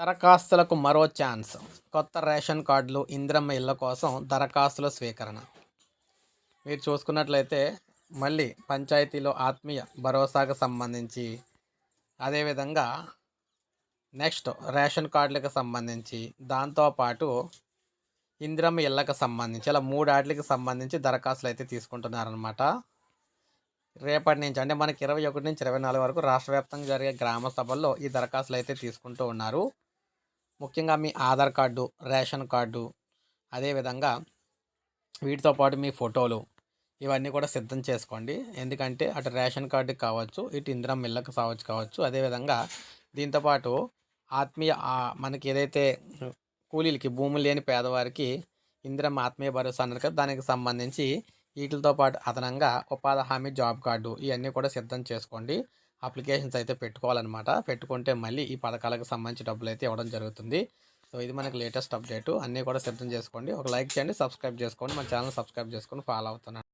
దరఖాస్తులకు మరో ఛాన్స్. కొత్త రేషన్ కార్డులు ఇంద్రమ్మ ఇళ్ళ కోసం దరఖాస్తుల స్వీకరణ. మీరు చూసుకున్నట్లయితే మళ్ళీ పంచాయతీలో ఆత్మీయ భరోసాకు సంబంధించి అదేవిధంగా నెక్స్ట్ రేషన్ కార్డులకు సంబంధించి దాంతోపాటు ఇంద్రమ్మ ఇళ్ళకు సంబంధించి అలా మూడు ఆటలకి సంబంధించి దరఖాస్తులు అయితే తీసుకుంటున్నారనమాట రేపటి నుంచి అంటే మనకి ఇరవై ఒకటి నుంచి ఇరవై నాలుగు వరకు రాష్ట్ర వ్యాప్తంగా జరిగే గ్రామ సభల్లో ఈ దరఖాస్తులు అయితే తీసుకుంటూ ఉన్నారు. ముఖ్యంగా మీ ఆధార్ కార్డు రేషన్ కార్డు అదేవిధంగా వీటితో పాటు మీ ఫోటోలు ఇవన్నీ కూడా సిద్ధం చేసుకోండి. ఎందుకంటే అటు రేషన్ కార్డుకి కావచ్చు ఇటు ఇందిరం మిల్లకు కావచ్చు కావచ్చు అదేవిధంగా దీంతోపాటు ఆత్మీయ మనకి ఏదైతే కూలీలకి భూములు లేని పేదవారికి ఇందిరం ఆత్మీయ భరోసా అన్నారు కదా దానికి సంబంధించి వీటితో పాటు అదనంగా ఉపాధి హామీ జాబ్ కార్డు ఇవన్నీ కూడా సిద్ధం చేసుకోండి. అప్లికేషన్స్ అయితే పెట్టుకోవాలన్నమాట. పెట్టుకుంటే మళ్ళీ ఈ పథకాలకు సంబంధించి డబ్బులు అయితే ఇవ్వడం జరుగుతుంది. సో ఇది మనకి లేటెస్ట్ అప్డేట్. అన్నీ కూడా సిద్ధం చేసుకోండి. ఒక లైక్ చేయండి సబ్స్క్రైబ్ చేసుకోండి. మన ఛానల్ సబ్స్క్రైబ్ చేసుకొని ఫాలో అవుతున్నాను.